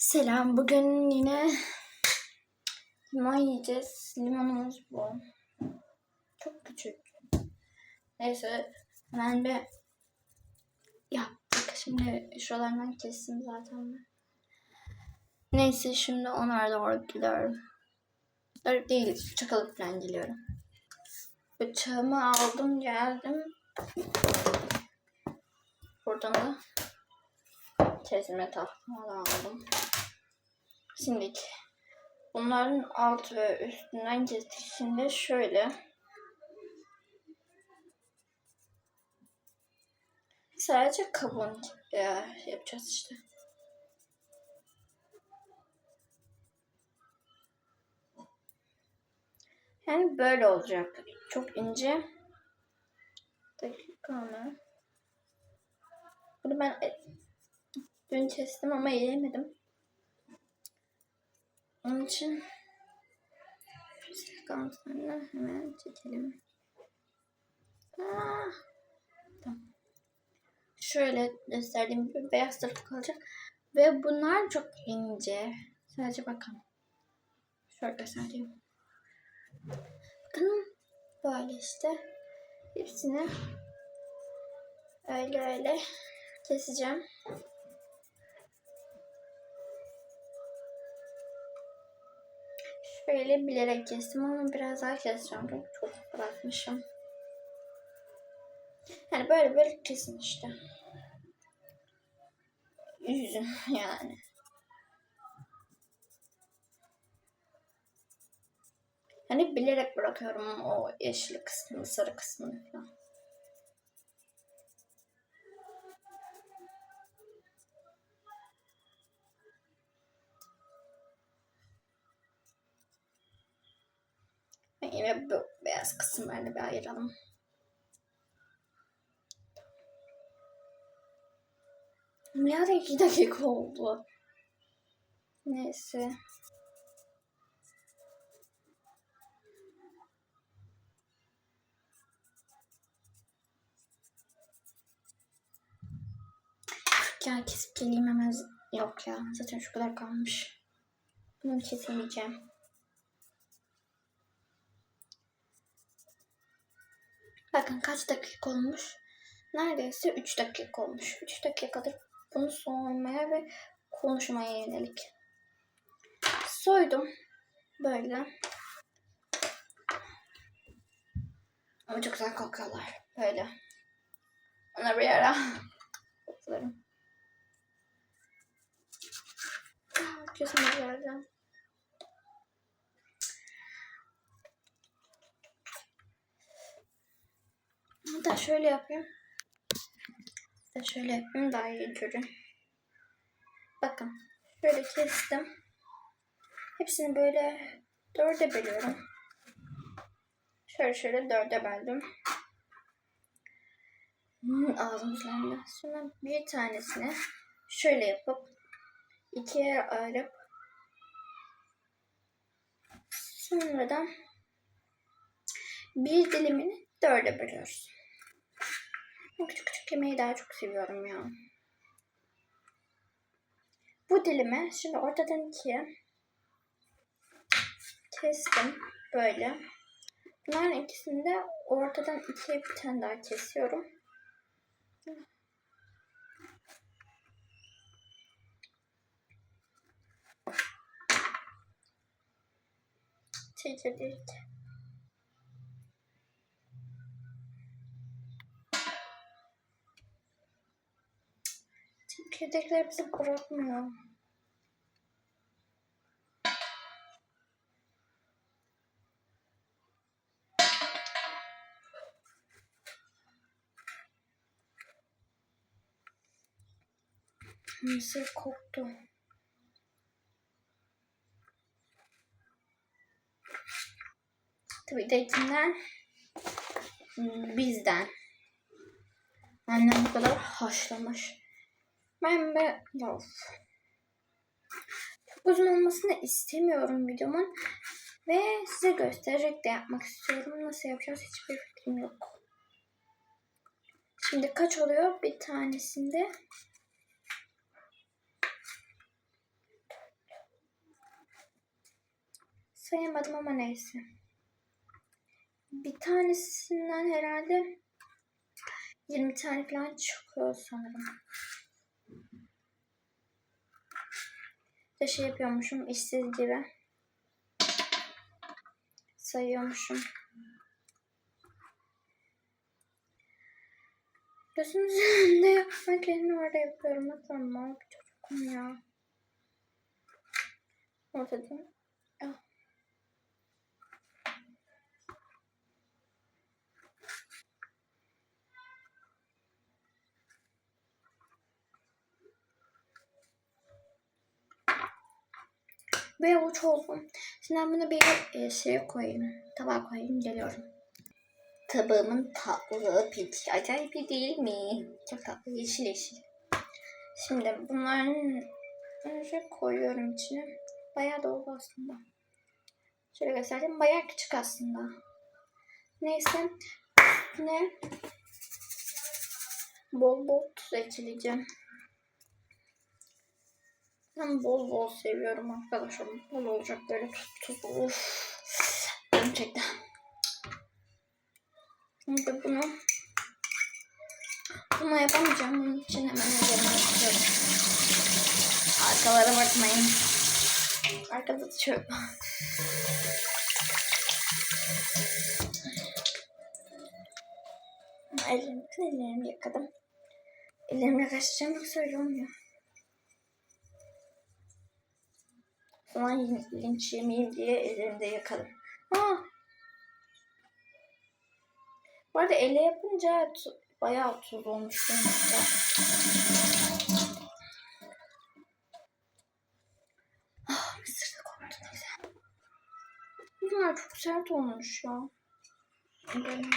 Selam. Bugün yine limon yiyeceğiz. Limonumuz bu. Çok küçük. Neyse hemen bir yaptık. Şimdi şuralarından kestim zaten. ben. Neyse şimdi onlara doğru gidiyorum. Doğru değil. Çakalıp falan geliyorum. Bıçağımı aldım geldim. Buradan da kesme tahtamı aldım. Şimdi bunların alt ve üstünden kesişinde şöyle sadece kabuğunu ya, yapacağız işte. Yani böyle olacak. Çok ince. Dakika mı? Bunu ben e, dün kestim ama yiyemedim. Onun için sekanslarını hemen çekelim. Ah. Tamam. Şöyle gösterdiğim gibi beyaz tarafı kalacak. Ve bunlar çok ince. Sadece bakın. Şöyle göstereyim. Bakın böyle işte. Hepsini öyle öyle keseceğim. Şöyle bilerek kestim ama biraz daha keseceğim. Çünkü çok bırakmışım. Yani böyle böyle kesin işte. Yüzüm yani. Hani bilerek bırakıyorum o yeşil kısmını, sarı kısmını falan. Yine bu beyaz kısımlarını bir ayıralım. Da iki dakika oldu. Neyse. Ya kesip geleyim hemen. Yok ya. Zaten şu kadar kalmış. Bunu kesemeyeceğim. Bakın kaç dakika olmuş. Neredeyse 3 dakika olmuş. 3 dakikadır bunu soymaya ve konuşmaya yönelik. Soydum. Böyle. Ama çok güzel kokuyorlar. Böyle. Ona bir ara koklarım. Gözüme geldi. Hatta şöyle yapayım. Hatta şöyle yapayım daha iyi görün. Bakın şöyle kestim. Hepsini böyle dörde bölüyorum. Şöyle şöyle dörde böldüm. Hmm, ağzım sulandı. Sonra bir tanesini şöyle yapıp ikiye ayırıp sonradan bir dilimini dörde bölüyoruz. Küçük küçük yemeği daha çok seviyorum ya. Bu dilimi şimdi ortadan ikiye kestim böyle. Bunların ikisini de ortadan ikiye bir tane daha kesiyorum. Çekirdek. Çekirdekler bizi bırakmıyor. Mısır koktu. Tabii de kimden? Hmm, Bizden. Annem bu kadar haşlamış. De ya, çok uzun olmasını istemiyorum videomun. Ve size göstererek de yapmak istiyorum. Nasıl yapacağız hiçbir fikrim yok. Şimdi kaç oluyor? Bir tanesinde sayamadım ama neyse. Bir tanesinden herhalde 20 tane falan çıkıyor sanırım. De şey yapıyormuşum işsiz gibi. Sayıyormuşum. Gözünüzün önünde yapmak yerine orada yapıyorum. Mal bir çocukum ya. Orada değil? Ah. Bir avuç oldum. Şimdi ben bunu bir e, şeye koyayım. Tabağa koyayım. Geliyorum. Tabağımın tatlılığı pek acayip değil mi? Çok tatlı yeşil yeşil. Şimdi bunların önce koyuyorum içine. Bayağı dolu aslında. Şöyle göstereyim. Bayağı küçük aslında. Neyse. Ne? Bol bol tuz ekleyeceğim. Ben bol bol seviyorum arkadaşlar. Bol olacak böyle tuz tuz. Of. Çekti. Şimdi bunu bunu yapamayacağım. Bunun için hemen üzerine yapıyorum. Arkalara bakmayın. Arkada da çöp. Ellerimi, ellerimi yıkadım. Ellerimi yaklaştıracağım yoksa öyle olmuyor. Sonra linç yemeyeyim diye ellerimi de yıkadım. Ha. Bu arada elle yapınca bayağı tuz olmuş. Ah, mısır. Bunlar çok sert olmuş ya. Böyle.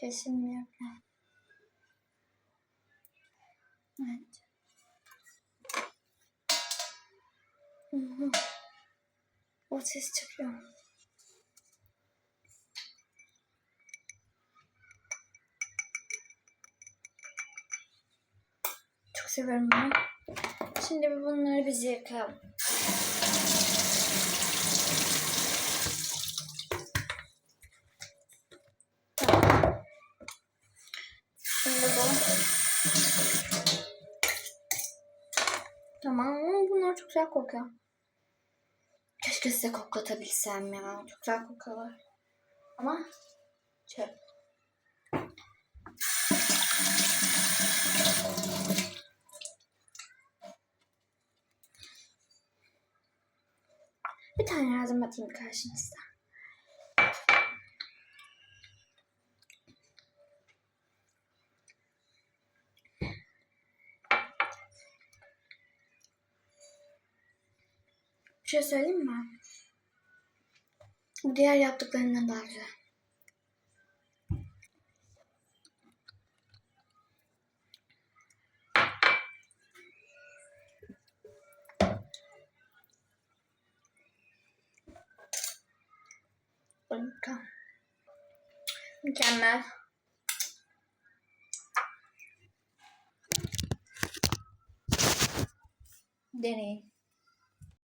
Kesilmiyor falan. Evet. Hı. O ses çıkıyor. Çok severim bunu. Şimdi bunları biz yıkayalım. Tamam. Şimdi bu. Tamam. Bunlar çok güzel kokuyor. Keşke size koklatabilsem ya. Çok güzel kokuyorlar. Ama çöp. Bir tane lazım atayım karşınızda. Şey söyleyeyim mi? Diğer yaptıklarından daha güzel. Harika. Mükemmel. Deneyin.